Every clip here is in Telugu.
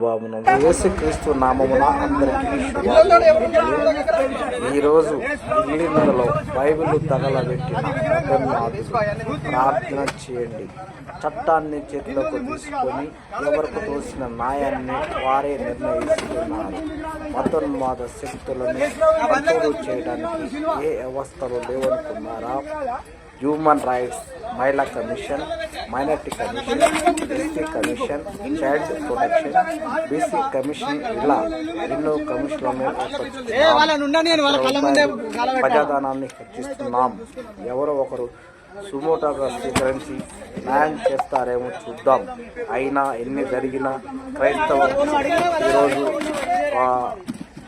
బాబును యేసుక్రీస్తు నామమున అందరికీ ఈరోజు ఇంగ్లీందులో బైబిల్ తగలబెట్టిన ప్రార్థన చేయండి. చట్టాన్ని చేతిలోకి తీసుకొని ఎవరికి తోసిన న్యాయాన్ని వారే నిర్ణయిస్తున్నారు. మతోన్మాద శక్తులను కంట్రోల్ చేయడానికి ఏ వ్యవస్థలు లేవనుకున్నారా? హ్యూమన్ రైట్స్ మహిళా commission minority commission ST commission child protection BC commission ఇలా ఎన్నో కమిషన్లను ఏర్పరచుకున్నాం. ప్రజాధనాన్ని హెచ్చిస్తున్నాం. ఎవరో ఒకరు సుమోటోగా స్వీకరించి న్యాయం చేస్తారేమో చూద్దాం. అయినా ఎన్ని జరిగినా క్రైస్తవ ఈరోజు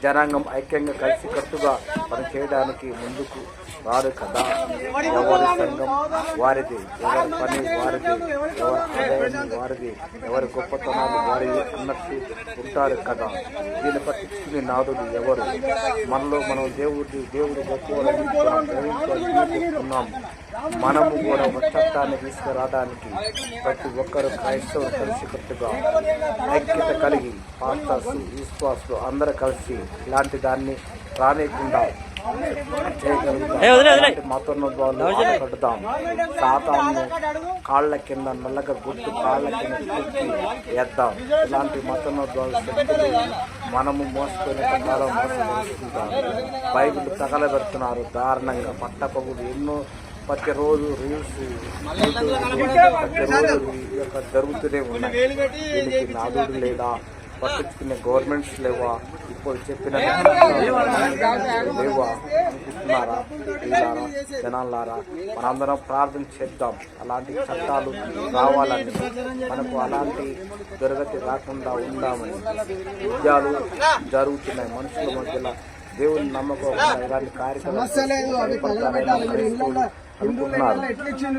జనాంగం ఐక్యంగా కలిసికట్టుగా పనిచేయడానికి ముందుకు వారు కదా ఎవరి సంఘం వారిది ఎవరి పని వారిది ఎవరి ఆదాయం వారిది ఎవరి గొప్పతనాలు వారిది అన్నట్టు ఉంటారు కదా. దీన్ని పట్టించుకునే నాదుడు ఎవరు? మనలో మనం దేవుడి దేవుడు గొప్పవాడని మనము కూడా ఒక చట్టాన్ని తీసుకురావడానికి ప్రతి ఒక్కరు క్రైస్తవులు కలిసికట్టుగా ఐక్యత కలిగి పాస్టర్స్ విశ్వాసులు అందరూ కలిసి ఇలాంటి దాన్ని రానియకుండా కాళ్ళ కింద నల్లగా గుర్తు కాళ్ళ కింద కుట్టి వేద్దాం. ఇలాంటి మతోన్మాదాల శక్తులు మనము మోసపోయిన ప్రకారం మోసపరుస్తుంటాం బైబిల్ తగలబెడుతున్నారు దారుణంగా. పట్టపగులు ఎన్నో ప్రతిరోజు రీల్స్ ప్రతిరోజు జరుగుతూనే ఉన్నాయి. దీనికి నాదుడు లేదా? పట్టించుకునే గవర్నమెంట్స్ లేవా ఇప్పుడు చెప్పిన లేవా అనుకుంటున్నారా వీళ్ళారా జనాలారా మనందరం ప్రార్థన చేద్దాం అలాంటి చట్టాలు రావాలని మనకు అలాంటి దుర్గతి రాకుండా ఉందామని యుద్ధాలు జరుగుతున్నాయి మనుషుల మధ్యలో దేవుని నమ్మకం ఇలాంటి కార్యక్రమాలు అనుకుంటున్నారు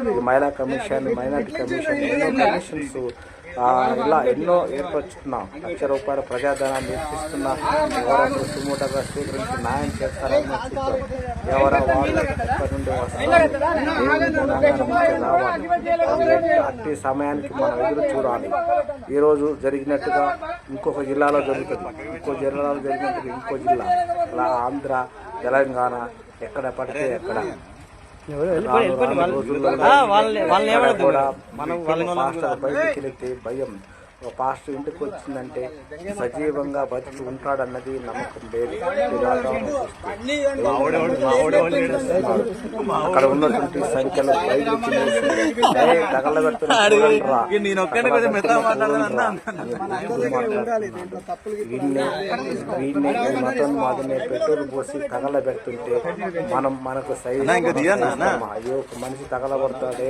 ఈ మహిళా కమిషన్ మైనార్టీ కమిషన్ ఎన్నో కమిషన్స్ ఇలా ఎన్నో ఏర్పరచుకున్నాం. లక్ష రూపాయల ప్రజాధనాన్ని నిర్మిస్తున్న ఎవరొకరు సుమూటగా స్వీకరించి న్యాయం చేస్తారని ఎవరో ఎవరా వాళ్ళు నుండి రావాలి అట్టి సమయానికి మనం ఎదురు చూడాలి. ఈరోజు జరిగినట్టుగా ఇంకొక జిల్లాలో జరుగుతుంది. ఇంకో జిల్లాలో జరిగినట్టుగా ఇంకో జిల్లా. అలా ఆంధ్ర తెలంగాణ ఎక్కడ పడితే ఎక్కడ రోజుల్లో ఎక్కడ కూడా మనం వెళితే భయం. ఒక పాస్టర్ ఇంటికి వచ్చిందంటే సజీవంగా బతికి ఉంటాడన్నది నమ్మకం లేదు. అక్కడ ఉన్నటువంటి సంఖ్యలో బయలు వీడిని మతం మాదినే పెట్రోల్ పోసి తగలబెడుతుంటే మనం మనకు సైజ్ అయ్యో ఒక మనిషి తగలబడతాడే.